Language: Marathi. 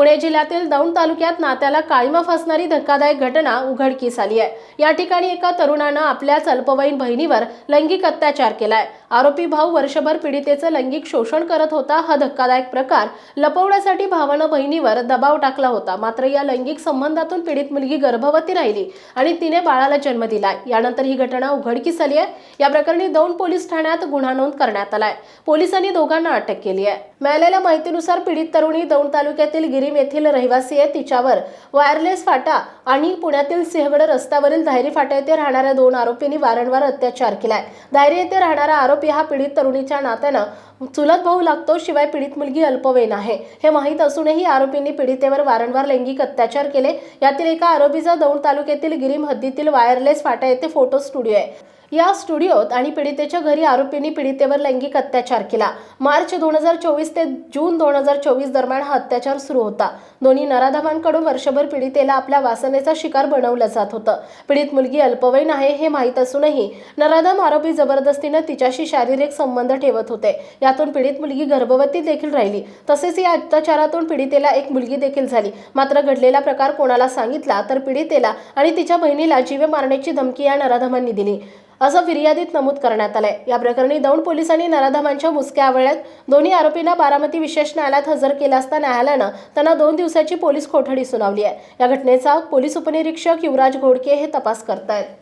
पुणे जिल्ह्यातील दौंड तालुक्यात नात्याला काळीमा फासणारी धक्कादायक घटना उघडकीस आली आहे. या ठिकाणी एका तरुणानं आपल्याच अल्पवयीन बहिणीवर लैंगिक अत्याचार केलाय. आरोपी भाऊ वर्षभर पीडितेचं लैंगिक शोषण करत होता. हा धक्कादायक प्रकार लपवण्यासाठी भावानं बहिणीवर दबाव टाकला होता. मात्र या लैंगिक संबंधातून पीडित मुलगी गर्भवती राहिली आणि तिने बाळाला जन्म दिलाय यानंतर ही घटना उघडकीस आली आहे. या प्रकरणी दोन पोलीस ठाण्यात गुन्हा नोंद करण्यात आलाय. पोलिसांनी दोघांना अटक केली आहे. मिळालेल्या माहितीनुसार पीडित तरुणी दौंड तालुक्यातील गिरीम येथील रहिवासी आहे. तिच्यावर वायरलेस फाटा आणि पुण्यातील सिंहगड रस्त्यावरील धायरी फाटा येथे राहणाऱ्या दोन आरोपींनी वारंवार अत्याचार केलाय. धायरी येथे राहणारा आरोपी हा पीडित तरुणीच्या नात्यानं चुलत भाऊ लागतो शिवाय पीडित मुलगी अल्पवयीन आहे. हे माहीत असूनही आरोपींनी पीडितेवर वारंवार लैंगिक अत्याचार केले. यातील एका आरोपीचा दौंड तालुक्यातील गिरीम हद्दीतील वायरलेस फाटा येथे फोटो स्टुडिओ आहे. या स्टुडिओत आणि पीडितेच्या घरी आरोपींनी पीडितेवर लैंगिक अत्याचार केला. मार्च दोन हजार चोवीस ते जून दोन हजार चोवीस दरम्यान हा अत्याचार सुरू होता. दोन्ही नराधमांकडून वर्षभर पीडितेला आपल्या वासनेचा शिकार बनवलं जात होतं. पीडित मुलगी अल्पवयीन आहे हे माहीत असूनही नराधम आरोपी जबरदस्तीनं तिच्याशी शारीरिक संबंध ठेवत होते. यातून पीडित मुलगी गर्भवती देखील राहिली. तसेच या अत्याचारातून पीडितेला एक मुलगी देखील झाली. मात्र घडलेला प्रकार कोणाला सांगितला तर पीडितेला आणि तिच्या बहिणीला जीवे मारण्याची धमकी या नराधमांनी दिली. असं फिर्यादीत नमूद करण्यात आलंय. या प्रकरणी दौंड पोलिसांनी नराधमांच्या मुसक्या आवळल्यात दोन्ही आरोपींना बारामती विशेष न्यायालयात हजर केलं असता न्यायालयानं त्यांना दोन दिवसाची पोलीस कोठडी सुनावली आहे. या घटनेचा पोलीस उपनिरीक्षक युवराज घोडके हे तपास करतायत.